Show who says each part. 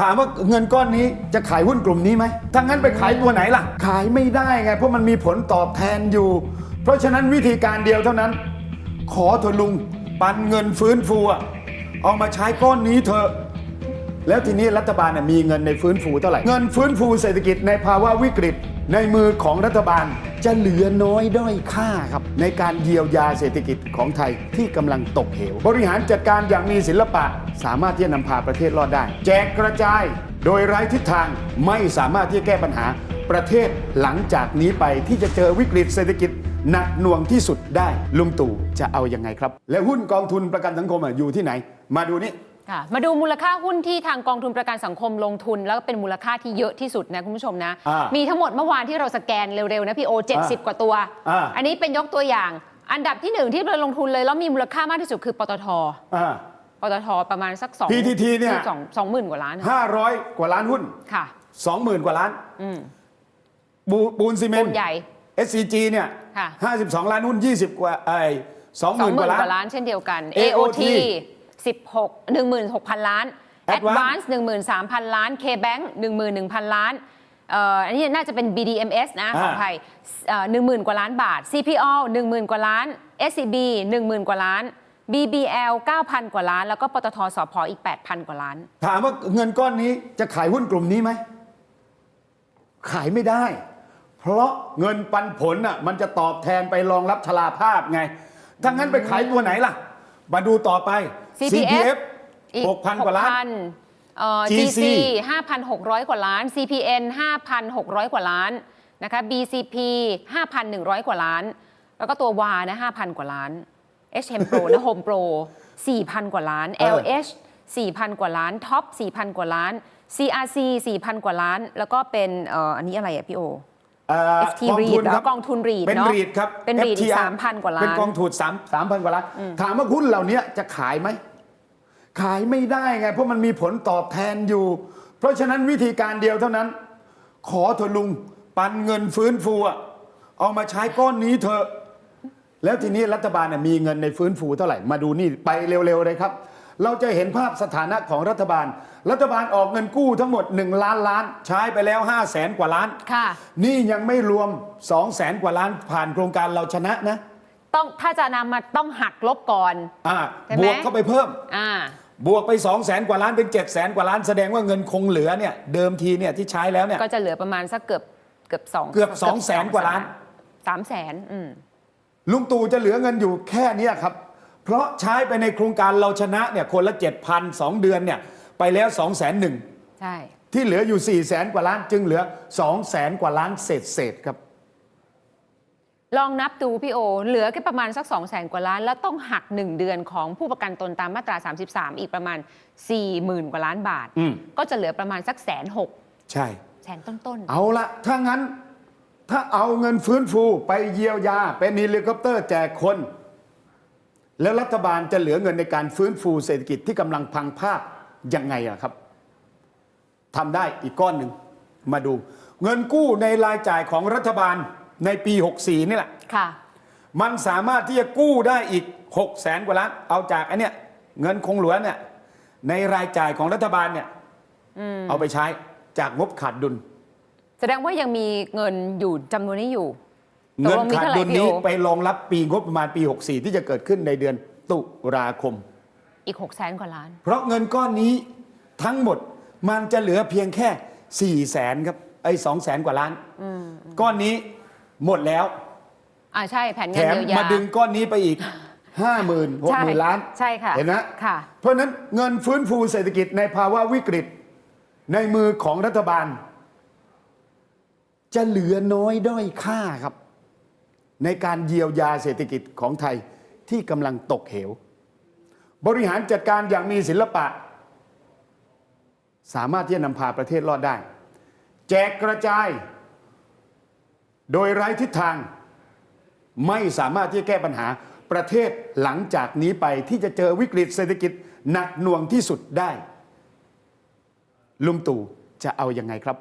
Speaker 1: ถามว่าเงินก้อนนี้จะขายหุ้นกลุ่มนี้ไหมถ้างั้นไปขายตัวไหนล่ะ ขายไม่ได้ไง เพราะมันมีผลตอบแทนอยู่ เพราะฉะนั้นวิธีการเดียวเท่านั้น ขอเถอะลุง ปันเงินฟื้นฟูอะเอามาใช้ก้อนนี้เถอะแล้วทีนี้รัฐบาลมีเงินในฟื้นฟูเท่าไหร่ เงินฟื้นฟูเศรษฐกิจในภาวะวิกฤตในมือของรัฐบาล จะเหลือน้อยด้อยค่าครับ ในการเยียวยาเศรษฐกิจของไทยที่กำลังตกเหว บริหารจัดการอย่างมีศิลปะ สามารถที่จะนำพาประเทศรอดได้ แจกกระจาย โดยไร้ทิศทางไม่สามารถที่จะแก้ปัญหาประเทศหลังจากนี้ไปที่จะเจอวิกฤตเศรษฐกิจหนักหน่วงที่สุดได้ลุงตู่จะเอายังไงครับ และหุ้นกองทุนประกันสังคมอะอยู่ที่ไหน มาดูนี่
Speaker 2: ค่ะมาดูมูลค่าหุ้นที่ทางกองทุนประกันสังคมลงทุน แล้วก็เป็นมูลค่าที่เยอะที่สุดนะคุณผู้ชมนะ
Speaker 1: อ่ามี
Speaker 2: มีทั้งหมดเมื่อวานที่เราสแกนเร็วๆนะพี่โอ 70 กว่าตัว
Speaker 1: อ่า
Speaker 2: อันนี้เป็นยกตัวอย่าง อันดับที่หนึ่งที่เราลงทุนเลยแล้วมีมูลค่ามากที่สุดคือปตท
Speaker 1: อ่า
Speaker 2: ปตทประมาณสักสอง
Speaker 1: PTT เนี่ย
Speaker 2: สองสองหมื่นกว่าล้าน
Speaker 1: 500กว่าล้านหุ้น
Speaker 2: ค่ะ
Speaker 1: 20,000กว่าล้าน
Speaker 2: อืม
Speaker 1: บูปูนซีเมน
Speaker 2: ปู
Speaker 1: ต์
Speaker 2: นใหญ่
Speaker 1: SCG เนี่ย
Speaker 2: ค่ะ
Speaker 1: 52ล้านหุ้น20กว่าไอ้
Speaker 2: สองหมื่น
Speaker 1: 20,000กว่าล้าน
Speaker 2: กว่าล้านเช่นเดียวกัน
Speaker 1: AOT
Speaker 2: AOT 16 16,000 ล้าน
Speaker 1: Advance
Speaker 2: Advance 13,000 ล้าน KBank 11,000 ล้านเอ่ออันนี้น่าจะเป็น BDMS นะขออภัยหนึ่งหมื่นกว่าล้านบาท CPO 10,000กว่าล้าน SCB 10,000กว่าล้าน BBL 9,000 กว่าล้าน แล้วก็ปตทสพอีก 8,000 กว่าล้าน
Speaker 1: ถามว่าเงินก้อนนี้จะขายหุ้นกลุ่มนี้ไหม ขายไม่ได้ เพราะเงินปันผลน่ะมันจะตอบแทนไปรองรับชราภาพไงถ้างั้นไปขายตัวไหนล่ะ มาดูต่อไป
Speaker 2: CPF อีก
Speaker 1: 6,000 กว่าล้าน
Speaker 2: 6,000เอ่อ
Speaker 1: GC
Speaker 2: GC 5,600 กว่าล้าน CPN 5,600 กว่าล้านนะคะ BCP 5,100 กว่าล้าน แล้วก็ตัววานะ5,000 กว่าล้าน HM Pro นะ Home Pro 4,000 กว่าล้าน
Speaker 1: เออ
Speaker 2: LH 4,000 กว่าล้าน Top 4,000 กว่าล้าน CRC 4,000 กว่าล้าน แล้วก็เป็นเอ่ออันนี้อะไรอะพี่โอ
Speaker 1: เอ่อ
Speaker 2: FT
Speaker 1: กองทุน
Speaker 2: REIT
Speaker 1: ครับ
Speaker 2: เหรอกองทุน REIT
Speaker 1: เป็น
Speaker 2: เนอะ
Speaker 1: รีดครับ
Speaker 2: เป็น REIT อีก
Speaker 1: FTR
Speaker 2: 3,000กว่าล้าน
Speaker 1: เป็นกองทุนสามสามพันกว่าล้านถามว่าหุ้นเหล่านี้จะขายไหม ขายไม่ได้ไง เพราะมันมีผลตอบแทนอยู่ เพราะฉะนั้นวิธีการเดียวเท่านั้น ขอเถอะลุง ปันเงินฟื้นฟูอะเอามาใช้ก้อนนี้เถอะแล้วทีนี้รัฐบาลน่ะมีเงินในฟื้นฟูเท่าไหร่มาดูนี่ไปเร็วๆเลยครับ เราจะเห็นภาพสถานะของรัฐบาล รัฐบาลออกเงินกู้ทั้งหมด 1 ล้านล้าน ใช้ไปแล้ว5 0 0แสนกว่าล้าน
Speaker 2: ค่ะ
Speaker 1: นี่ยังไม่รวม 2 0 0แสนกว่าล้านผ่านโครงการเราชนะนะ
Speaker 2: ต้องถ้าจะนำมาต้องหักลบก่อน
Speaker 1: อ่า
Speaker 2: ใช่ไหม
Speaker 1: บวกเข้าไปเพิ่ม
Speaker 2: อ่า
Speaker 1: บวกไป 2 0 0แสนกว่าล้านเป็น 7 0 0แสนกว่าล้านแสดงว่าเงินคงเหลือเนี่ยเดิมทีเนี่ยที่ใช้แล้วเนี่ย
Speaker 2: ก็จะเหลือประมาณสักเกือบเกือบสอง
Speaker 1: เกือบสองแสนกว่าล้าน
Speaker 2: สามแสนอืม
Speaker 1: ลุงตู่จะเหลือเงินอยู่แค่เนี้ยครับ เพราะใช้ไปในโครงการเราชนะเนี่ยคนละ 7,000 2 เดือนเนี่ยไปแล้ว 2 0 0 0 0 0
Speaker 2: ใช่
Speaker 1: ที่เหลืออยู่ 4 0 0แสนกว่าล้านจึงเหลือ 2 0 0แสนกว่าล้านเศษเศษๆครับ
Speaker 2: ลองนับดูพี่โอ เหลือแค่ประมาณสัก2องแสนกว่าล้าน แล้วต้องหัก 1 เดือนของผู้ประกันตนตามมาตรา 33 อีกประมาณ 4 0,000 กว่าล้านบาท
Speaker 1: อืม
Speaker 2: ก็จะเหลือประมาณสักแสนหก
Speaker 1: ใช่
Speaker 2: แสนต้น
Speaker 1: เอาละถ้างั้น ถ้าเอาเงินฟื้นฟูไปเยียวยา เป็นเฮลิคอปเตอร์แจกคน แล้วรัฐบาลจะเหลือเงินในการฟื้นฟูเศรษฐกิจที่กำลังพังภาพยังไงอะครับทำได้อีกก้อนหนึ่งมาดู เงินกู้ในรายจ่ายของรัฐบาลในปี 64 นี่แหละ
Speaker 2: ๆค่ะ
Speaker 1: มันสามารถที่จะกู้ได้อีก6 0แสนกว่าล้านเอาจากอันเนี้ยเงินคงเหลือเนี่ยในรายจ่ายของรัฐบาลเนี่ยเอาไปใช้จากงบขาดดุล
Speaker 2: แสดงว่ายังมีเงินอยู่จำนวนนี้อยู่
Speaker 1: เงิน
Speaker 2: ตกลมี
Speaker 1: ขาด
Speaker 2: เท่ไหร่
Speaker 1: ดุล
Speaker 2: พี่
Speaker 1: นี้
Speaker 2: โอ
Speaker 1: ไปรองรับปีงบประมาณปี 64 ที่จะเกิดขึ้นในเดือนตุลาคม
Speaker 2: อีก6แสนกว่าล้าน
Speaker 1: เพราะเงินก้อนนี้ทั้งหมดมันจะเหลือเพียงแค่4แสนครับไอ้สองแสนกว่าล้านก้อนนี้หมดแล้ว
Speaker 2: อ่าใช่แผน
Speaker 1: แถ
Speaker 2: งาน
Speaker 1: ม
Speaker 2: เยียวยา
Speaker 1: มาดึงก้อนนี้ไปอีกห้าหมื่นหก
Speaker 2: ใช่
Speaker 1: หมื่นล้าน
Speaker 2: ใช่ค่ะ
Speaker 1: เห็นไหม
Speaker 2: ค่ะ
Speaker 1: เพราะฉะนั้นเงินฟื้นฟูเศรษฐกิจในภาวะวิกฤต ในมือของรัฐบาล จะเหลือน้อยด้อยค่าครับ ในการเยียวยาเศรษฐกิจของไทยที่กำลังตกเหว บริหารจัดการอย่างมีศิลปะ สามารถที่จะนำพาประเทศรอดได้ แจกกระจาย โดยไร้ทิศทาง ไม่สามารถที่จะแก้ปัญหาประเทศหลังจากนี้ไปที่จะเจอวิกฤตเศรษฐกิจหนักหน่วงที่สุดได้ ลุงตู่จะเอาอยัางไงครับ